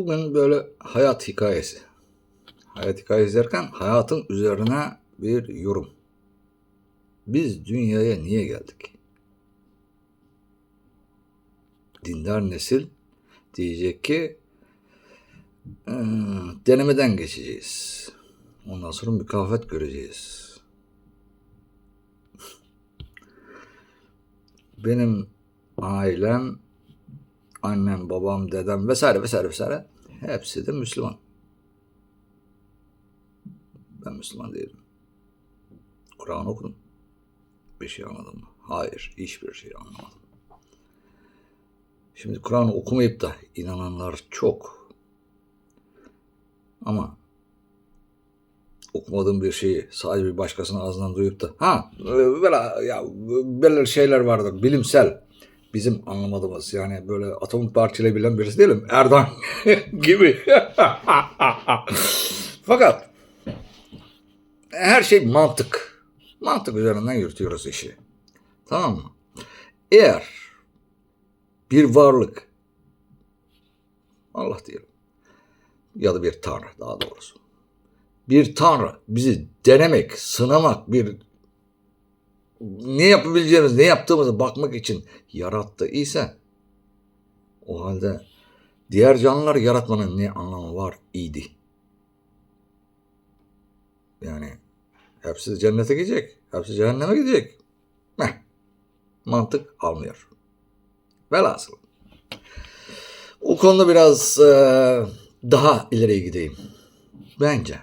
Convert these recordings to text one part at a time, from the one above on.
Bugün böyle hayat hikayesi. Hayat hikayesi derken hayatın üzerine bir yorum. Biz dünyaya niye geldik? Dindar nesil diyecek ki "Ee, denemeden geçeceğiz. Ondan sonra mükafat göreceğiz. Benim ailem, annem, babam, dedem vesaire vesaire vesaire hepsi de Müslüman. Ben Müslüman değilim. Kur'an okudum. Bir şey anladım mı? Hayır, hiçbir şey anlamadım. Şimdi Kur'an okumayıp da inananlar çok. Ama okumadığım bir şeyi sadece bir başkasının ağzından duyup da ha böyle ya böyle şeyler vardır bilimsel bizim anlamadığımız yani böyle atom parçalayabilen birisi değilim Erdoğan gibi. Fakat her şey mantık. Mantık üzerinden yürütüyoruz işi. Tamam mı? Eğer bir varlık Allah diyelim ya da bir tanrı daha doğrusu bir tanrı bizi denemek, sınamak, bir ne yapabileceğimiz, ne yaptığımıza bakmak için yarattı ise o halde diğer canlıları yaratmanın ne anlamı var idi? Yani hepsi cennete gidecek, hepsi cehenneme gidecek. Heh, mantık almıyor. Velhasıl. O konuda biraz eee, daha ileriye gideyim. Bence.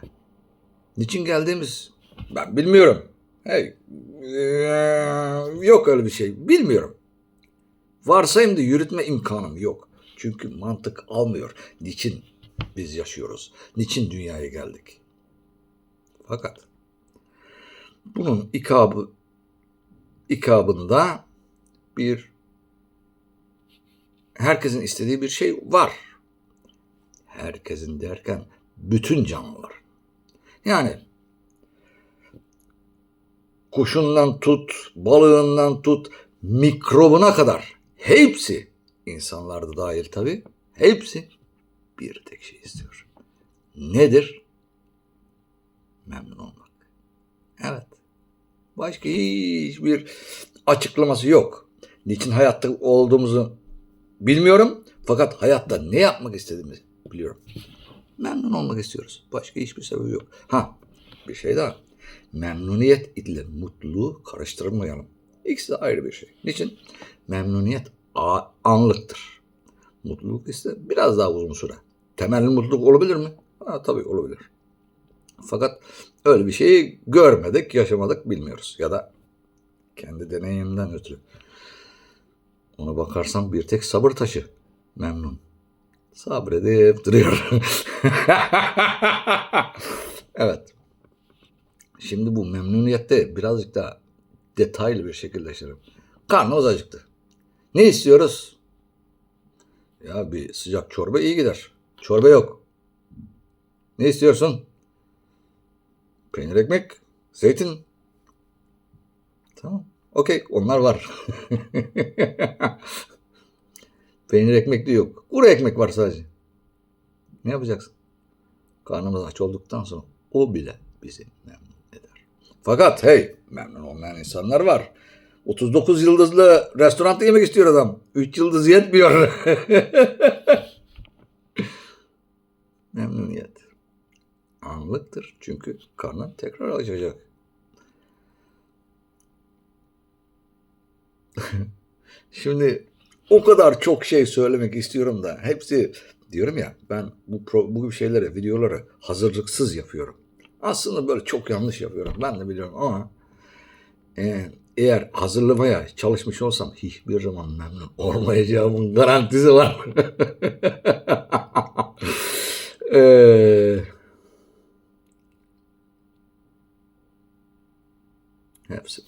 Niçin geldiğimiz ben bilmiyorum. Hey, eee, yok öyle bir şey. Bilmiyorum. Varsayım da yürütme imkanım yok. Çünkü mantık almıyor. Niçin biz yaşıyoruz? Niçin dünyaya geldik? Fakat bunun ikabı ikabında bir herkesin istediği bir şey var. Herkesin derken bütün canlılar. Yani kuşundan tut, balığından tut, mikrobuna kadar hepsi insanlar da dahil tabii hepsi bir tek şey istiyor. Nedir? Memnun olmak. Evet. Başka hiçbir açıklaması yok. Niçin hayatta olduğumuzu bilmiyorum. Fakat hayatta ne yapmak istediğimizi biliyorum. Memnun olmak istiyoruz. Başka hiçbir sebebi yok. Ha bir şey daha. Memnuniyet ile mutluluğu karıştırmayalım. İkisi de ayrı bir şey. Niçin? Memnuniyet anlıktır. Mutluluk ise biraz daha uzun süre. Temelli mutluluk olabilir mi? Ha, tabii olabilir. Fakat öyle bir şeyi görmedik, yaşamadık, bilmiyoruz. Ya da kendi deneyimden ötürü. Ona bakarsam bir tek sabır taşı. Memnun. Sabredip duruyor. evet. Şimdi bu memnuniyette birazcık daha detaylı bir şekilde yaşarım. Karnımız acıktı. Ne istiyoruz? Ya bir sıcak çorba iyi gider. Çorba yok. Ne istiyorsun? Peynir ekmek, zeytin. Tamam. Okey onlar var. Peynir ekmek de yok. Kuru ekmek var sadece. Ne yapacaksın? Karnımız aç olduktan sonra o bile bizi memnun. Fakat hey memnun olmayan insanlar var. 39 yıldızlı restoranda yemek istiyor adam. 3 yıldız yetmiyor. Memnuniyet. Anlıktır. Çünkü karnın tekrar acıkacak. Şimdi o kadar çok şey söylemek istiyorum da hepsi diyorum ya ben bu bu gibi şeyleri, videoları hazırlıksız yapıyorum. Aslında böyle çok yanlış yapıyorum. Ben de biliyorum ama e, eğer hazırlamaya çalışmış olsam hiçbir zaman memnun olmayacağımın garantisi var. ee, hepsi